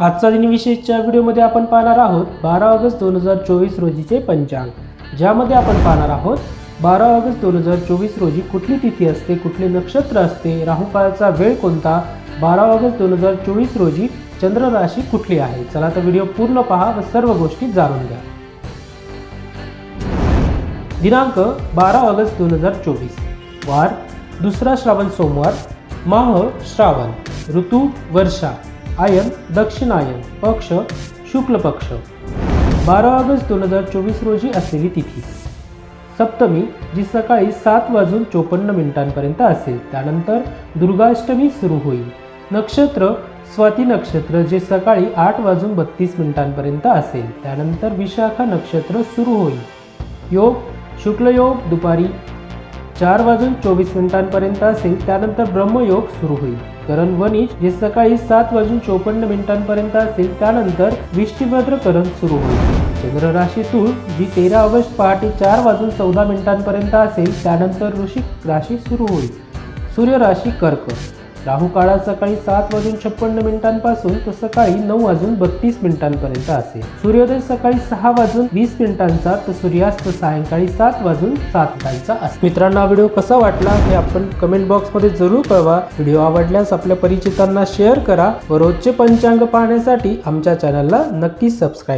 आजचा दिनविशेषच्या व्हिडिओमध्ये आपण पाहणार आहोत बारा ऑगस्ट दोन हजार चोवीस रोजीचे पंचांग. ज्यामध्ये आपण पाहणार आहोत बारा ऑगस्ट दोन हजार चोवीस रोजी कुठली तिथी असते कुठले नक्षत्र असते राहुकाळचा वेळ कोणता बारा ऑगस्ट दोन हजार चोवीस रोजी चंद्र राशी कुठली आहे? चला तर व्हिडिओ पूर्ण पहा व सर्व गोष्टी जाणून घ्या. दिनांक बारा ऑगस्ट दोन हजार चोवीस. वार दुसरा श्रावण सोमवार माह श्रावण ऋतू वर्षा. आयन दक्षिणायन पक्ष शुक्ल पक्ष. बारा ऑगस्ट दोन हजार चोवीस रोजी असलेली तिथी. सप्तमी जी सकाळी सात वाजून चोपन्न मिनिटांपर्यंत असेल. त्यानंतर दुर्गाष्टमी सुरू होईल. नक्षत्र स्वाती नक्षत्र जे सकाळी आठ वाजून बत्तीस मिनिटांपर्यंत असेल. त्यानंतर विशाखा नक्षत्र सुरू होईल. योग शुक्लयोग दुपारी चार वाजून चोवीस मिनिटांपर्यंत असेल त्यानंतर ब्रह्मयोग सुरू होईल. करण वनिज जे सकाळी सात वाजून चोपन्न मिनिटांपर्यंत असेल त्यानंतर विष्टिभद्र करण सुरू होईल. चंद्र राशी तूळ जी तेरा ऑगस्ट पहाटे चार वाजून चौदा मिनिटांपर्यंत असेल त्यानंतर ऋषिक राशी सुरू होईल. सूर्य राशी कर्क. राहू काळा सकाळी सात वाजून छप्पन्न मिनिटांपासून तर सकाळी नऊ वाजून बत्तीस मिनिटांपर्यंत असेल. सूर्योदय सकाळी सहा वाजून वीस मिनिटांचा तर सूर्यास्त सायंकाळी सात वाजून सात मिनिटांचा असेल. मित्रांनो व्हिडिओ कसा वाटला हे आपण कमेंट बॉक्समध्ये जरूर कळवा. व्हिडिओ आवडल्यास आपल्या परिचितांना शेअर करा व रोजचे पंचांग पाहण्यासाठी आमच्या चॅनलला नक्की सबस्क्राईब